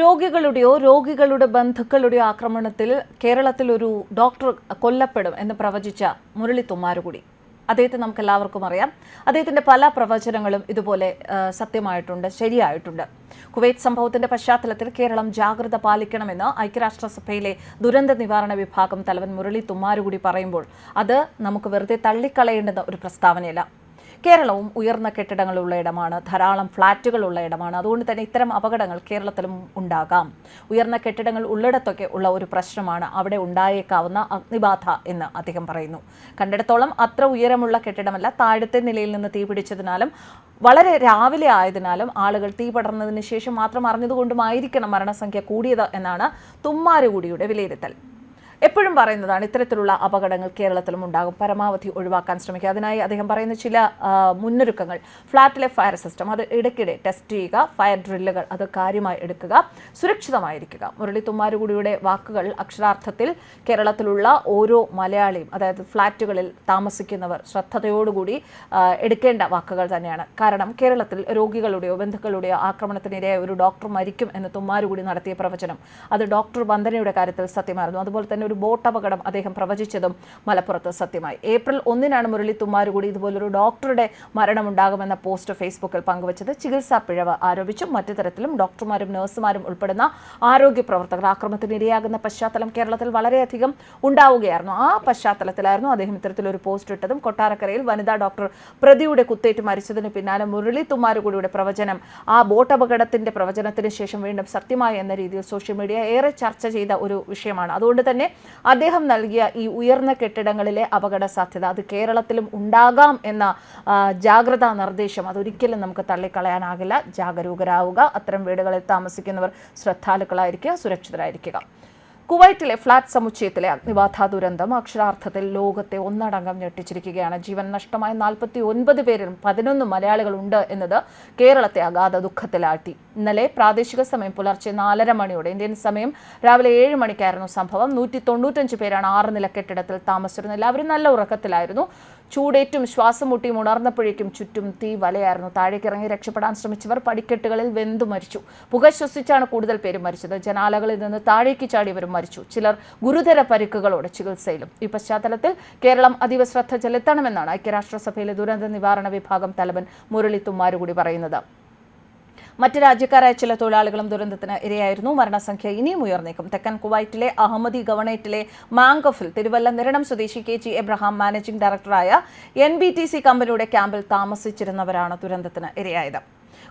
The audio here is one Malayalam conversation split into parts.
രോഗികളുടെയോ രോഗികളുടെ ബന്ധുക്കളുടെയോ ആക്രമണത്തിൽ കേരളത്തിൽ ഒരു ഡോക്ടർ കൊല്ലപ്പെടും എന്ന് പ്രവചിച്ച മുരളി തുമ്മാരുകുടി അദ്ദേഹത്തെ നമുക്ക് എല്ലാവർക്കും അറിയാം. അദ്ദേഹത്തിന്റെ പല പ്രവചനങ്ങളും ഇതുപോലെ സത്യമായിട്ടുണ്ട് ശരിയായിട്ടുണ്ട്. കുവൈത്ത് സംഭവത്തിന്റെ പശ്ചാത്തലത്തിൽ കേരളം ജാഗ്രത പാലിക്കണമെന്ന് ഐക്യരാഷ്ട്രസഭയിലെ ദുരന്ത നിവാരണ വിഭാഗം തലവൻ മുരളി തുമ്മാരുകുടി പറയുമ്പോൾ അത് നമുക്ക് വെറുതെ തള്ളിക്കളയേണ്ടുന്ന ഒരു പ്രസ്താവനയല്ല. കേരളവും ഉയർന്ന കെട്ടിടങ്ങളുള്ള ഇടമാണ് ധാരാളം ഫ്ളാറ്റുകളുള്ള ഇടമാണ്. അതുകൊണ്ട് തന്നെ ഇത്തരം അപകടങ്ങൾ കേരളത്തിലും ഉണ്ടാകാം. ഉയർന്ന കെട്ടിടങ്ങൾ ഉള്ളിടത്തൊക്കെ ഉള്ള ഒരു പ്രശ്നമാണ് അവിടെ ഉണ്ടായേക്കാവുന്ന അഗ്നിബാധ എന്ന് അദ്ദേഹം പറയുന്നു. കണ്ടിടത്തോളം അത്ര ഉയരമുള്ള കെട്ടിടമല്ല താഴത്തെ നിലയിൽ നിന്ന് തീപിടിച്ചതിനാലും വളരെ രാവിലെ ആയതിനാലും ആളുകൾ തീ പടർന്നതിന് ശേഷം മാത്രം അറിഞ്ഞതുകൊണ്ടുമായിരിക്കണം മരണസംഖ്യ കൂടിയത് എന്നാണ് തുമ്മാരുകൂടിയുടെ വിലയിരുത്തൽ. എപ്പോഴും പറയുന്നതാണ് ഇത്തരത്തിലുള്ള അപകടങ്ങൾ കേരളത്തിലും ഉണ്ടാകും. പരമാവധി ഒഴിവാക്കാൻ ശ്രമിക്കുക. അതിനായി അദ്ദേഹം പറയുന്ന ചില മുന്നൊരുക്കങ്ങൾ. ഫ്ളാറ്റിലെ ഫയർ സിസ്റ്റം. അത് ഇടയ്ക്കിടെ ടെസ്റ്റ് ചെയ്യുക ഫയർ ഡ്രില്ലുകൾ അത് കാര്യമായി എടുക്കുക സുരക്ഷിതമായിരിക്കുക. മുരളി തുമ്മാരുകുടിയുടെ വാക്കുകൾ അക്ഷരാർത്ഥത്തിൽ കേരളത്തിലുള്ള ഓരോ മലയാളിയും അതായത് ഫ്ളാറ്റുകളിൽ താമസിക്കുന്നവർ ശ്രദ്ധയോടുകൂടി എടുക്കേണ്ട വാക്കുകൾ തന്നെയാണ്. കാരണം കേരളത്തിൽ രോഗികളുടെയോ ബന്ധുക്കളുടെയോ ആക്രമണത്തിനിരയായ ഒരു ഡോക്ടർ മരിക്കും എന്ന് തുമ്മാരുകൂടി നടത്തിയ പ്രവചനം. അത് ഡോക്ടർ വന്ദനയുടെ കാര്യത്തിൽ സത്യമായിരുന്നു. അതുപോലെ തന്നെ ഒരു ബോട്ട് അപകടം അദ്ദേഹം പ്രവചിച്ചതും മലപ്പുറത്ത് സത്യമായി. ഏപ്രിൽ ഒന്നിനാണ് മുരളി തുമ്മാരുകൂടി ഇതുപോലൊരു ഡോക്ടറുടെ മരണമുണ്ടാകുമെന്ന പോസ്റ്റ് ഫേസ്ബുക്കിൽ പങ്കുവച്ചത്. ചികിത്സാ പിഴവ് ആരോപിച്ചും മറ്റു തരത്തിലും ഡോക്ടർമാരും നഴ്സുമാരും ഉൾപ്പെടുന്ന ആരോഗ്യ പ്രവർത്തകർ ആക്രമത്തിന് ഇരയാകുന്ന പശ്ചാത്തലം കേരളത്തിൽ വളരെയധികം ഉണ്ടാവുകയായിരുന്നു. ആ പശ്ചാത്തലത്തിലായിരുന്നു അദ്ദേഹം ഇത്തരത്തിലൊരു പോസ്റ്റ് ഇട്ടതും കൊട്ടാരക്കരയിൽ വനിതാ ഡോക്ടർ പ്രതിയുടെ കുത്തേറ്റ് മരിച്ചതിന് പിന്നാലെ മുരളി തുമ്മാരുകൂടിയുടെ പ്രവചനം ആ ബോട്ട് അപകടത്തിന്റെ പ്രവചനത്തിന് ശേഷം വീണ്ടും സത്യമായി എന്ന രീതിയിൽ സോഷ്യൽ മീഡിയ ഏറെ ചർച്ച ചെയ്ത ഒരു വിഷയമാണ്. അതുകൊണ്ട് തന്നെ അദ്ദേഹം നൽകിയ ഈ ഉയർന്ന കെട്ടിടങ്ങളിലെ അപകട സാധ്യത അത് കേരളത്തിലും ഉണ്ടാകാം എന്ന ജാഗ്രതാ നിർദ്ദേശം അതൊരിക്കലും നമുക്ക് തള്ളിക്കളയാനാകില്ല. ജാഗരൂകരാവുക. അത്തരം വീടുകളിൽ താമസിക്കുന്നവർ ശ്രദ്ധാലുക്കളായിരിക്കുക സുരക്ഷിതരായിരിക്കുക. കുവൈറ്റിലെ ഫ്ളാറ്റ് സമുച്ചയത്തിലെ അഗ്നിബാധ ദുരന്തം അക്ഷരാർത്ഥത്തിൽ ലോകത്തെ ഒന്നടങ്കം ഞെട്ടിച്ചിരിക്കുകയാണ്. ജീവൻ നഷ്ടമായ നാൽപ്പത്തി ഒൻപത് പേരിൽ പതിനൊന്ന് മലയാളികളുണ്ട് എന്നത് കേരളത്തെ അഗാധ ദുഃഖത്തിലാഴ്ത്തി. ഇന്നലെ പ്രാദേശിക സമയം പുലർച്ചെ നാലര മണിയോടെ ഇന്ത്യൻ സമയം രാവിലെ ഏഴ് മണിക്കായിരുന്നു സംഭവം. നൂറ്റി തൊണ്ണൂറ്റഞ്ച് പേരാണ് ആറ് നില കെട്ടിടത്തിൽ താമസിച്ചിരുന്നത്. എല്ലാവരും നല്ല ഉറക്കത്തിലായിരുന്നു. ചൂടേറ്റും ശ്വാസം മുട്ടിയും ഉണർന്നപ്പോഴേക്കും ചുറ്റും തീ വലയായിരുന്നു. താഴേക്കിറങ്ങി രക്ഷപ്പെടാൻ ശ്രമിച്ചവർ പടിക്കെട്ടുകളിൽ വെന്തു മരിച്ചു. പുക ശ്വസിച്ചാണ് കൂടുതൽ പേരും മരിച്ചത്. ജനാലകളിൽ നിന്ന് താഴേക്ക് ചാടിയവരും മരിച്ചു. ചിലർ ഗുരുതര പരിക്കുകളോടെ ചികിത്സയിലും. ഈ പശ്ചാത്തലത്തിൽ കേരളം അതീവ ശ്രദ്ധ ചെലുത്തണമെന്നാണ് ഐക്യരാഷ്ട്രസഭയിലെ ദുരന്ത നിവാരണ വിഭാഗം തലവൻ മുരളി തുമ്മാരുകൂടി പറയുന്നത്. മറ്റ് രാജ്യക്കാരായ ചില തൊഴിലാളികളും ദുരന്തത്തിന് ഇരയായിരുന്നു. മരണസംഖ്യ ഇനിയും ഉയർന്നേക്കും. തെക്കൻ കുവൈറ്റിലെ അഹമ്മദി ഗവണേറ്റിലെ മാങ്കോഫിൽ തിരുവല്ല നിരണം സ്വദേശി കെ ജി എബ്രഹാം മാനേജിംഗ് ഡയറക്ടറായ എൻ ബി ടി സി കമ്പനിയുടെ ക്യാമ്പിൽ താമസിച്ചിരുന്നവരാണ് ദുരന്തത്തിന് ഇരയായത്.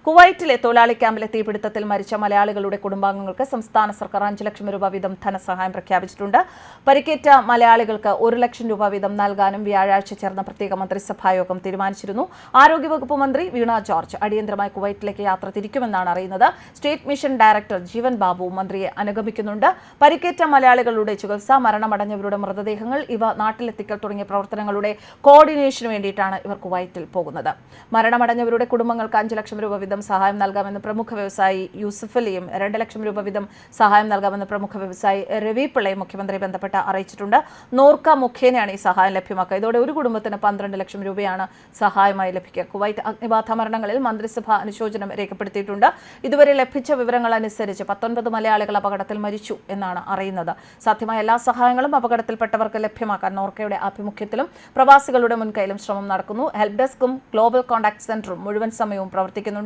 കുവൈറ്റിലെ തൊഴിലാളി ക്യാമ്പിലെ തീപിടുത്തത്തിൽ മരിച്ച മലയാളികളുടെ കുടുംബാംഗങ്ങൾക്ക് സംസ്ഥാന സർക്കാർ അഞ്ച് ലക്ഷം രൂപ വീതം ധനസഹായം പ്രഖ്യാപിച്ചിട്ടുണ്ട്. പരിക്കേറ്റ മലയാളികൾക്ക് ഒരു ലക്ഷം രൂപ വീതം നൽകാനും വ്യാഴാഴ്ച ചേർന്ന പ്രത്യേക മന്ത്രിസഭായോഗം തീരുമാനിച്ചിരുന്നു. ആരോഗ്യവകുപ്പ് മന്ത്രി വീണ ജോർജ് അടിയന്തരമായി കുവൈറ്റിലേക്ക് യാത്ര തിരിക്കുമെന്നാണ് അറിയുന്നത്. State mission director Jeevan Babu മന്ത്രിയെ അനുഗമിക്കുന്നുണ്ട്. പരിക്കേറ്റ മലയാളികളുടെ ചികിത്സ മരണമടഞ്ഞവരുടെ മൃതദേഹങ്ങൾ ഇവ നാട്ടിലെത്തിക്കൽ തുടങ്ങിയ പ്രവർത്തനങ്ങളുടെ കോർഡിനേഷന് വേണ്ടിയിട്ടാണ് ഇവർ കുവൈറ്റിൽ പോകുന്നത്. മരണമടഞ്ഞവരുടെ കുടുംബങ്ങൾക്ക് അഞ്ച് ലക്ഷം രൂപ വീതം സഹായം നൽകാമെന്ന് പ്രമുഖ വ്യവസായി യൂസഫ് അലിയും രണ്ട് ലക്ഷം രൂപ വീതം സഹായം നൽകാമെന്ന് പ്രമുഖ വ്യവസായി രവി പിള്ളയും മുഖ്യമന്ത്രി ബന്ധപ്പെട്ട് അറിയിച്ചിട്ടുണ്ട്. നോർക്ക മുഖേനയാണ് ഈ സഹായം ലഭ്യമാക്കുക. ഇതോടെ ഒരു കുടുംബത്തിന് പന്ത്രണ്ട് ലക്ഷം രൂപയാണ് സഹായമായി ലഭിക്കുക. കുവൈറ്റ് അഗ്നിബാധ മരണങ്ങളിൽ മന്ത്രിസഭ അനുശോചനം രേഖപ്പെടുത്തിയിട്ടുണ്ട്. ഇതുവരെ ലഭിച്ച വിവരങ്ങൾ അനുസരിച്ച് പത്തൊൻപത് മലയാളികൾ അപകടത്തിൽ മരിച്ചു എന്നാണ് അറിയുന്നത്. സാധ്യമായ എല്ലാ സഹായങ്ങളും അപകടത്തിൽപ്പെട്ടവർക്ക് ലഭ്യമാക്കാൻ നോർക്കയുടെ ആഭിമുഖ്യത്തിലും പ്രവാസികളുടെ മുൻകൈയിലും ശ്രമം നടക്കുന്നു. ഹെൽപ് ഡെസ്കും ഗ്ലോബൽ കോൺടാക്ട് സെന്ററും മുഴുവൻ സമയവും പ്രവർത്തിക്കുന്നുണ്ട്.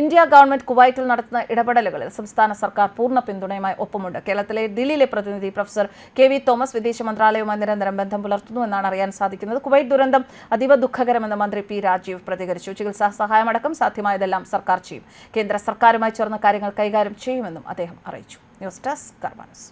ഇന്ത്യ ഗവൺമെന്റ് കുവൈറ്റിൽ നടത്തുന്ന ഇടപെടലുകളിൽ സംസ്ഥാന സർക്കാർ പൂർണ പിന്തുണയുമായി ഒപ്പമുണ്ട്. കേരളത്തിലെ ദില്ലിയിലെ പ്രതിനിധി പ്രൊഫസർ കെ വി തോമസ് വിദേശ മന്ത്രാലയവുമായി നിരന്തരം ബന്ധം പുലർത്തുന്നു എന്നാണ് അറിയാൻ സാധിക്കുന്നത്. കുവൈറ്റ് ദുരന്തം അതീവ ദുഃഖകരമെന്ന് മന്ത്രി പി രാജീവ് പ്രതികരിച്ചു. ചികിത്സാ സഹായമടക്കം സാധ്യമായതെല്ലാം സർക്കാർ ചെയ്യും. കേന്ദ്ര സർക്കാരുമായി ചേർന്ന കാര്യങ്ങൾ കൈകാര്യം ചെയ്യുമെന്നും അദ്ദേഹം അറിയിച്ചു. News desk കർമാനസ്.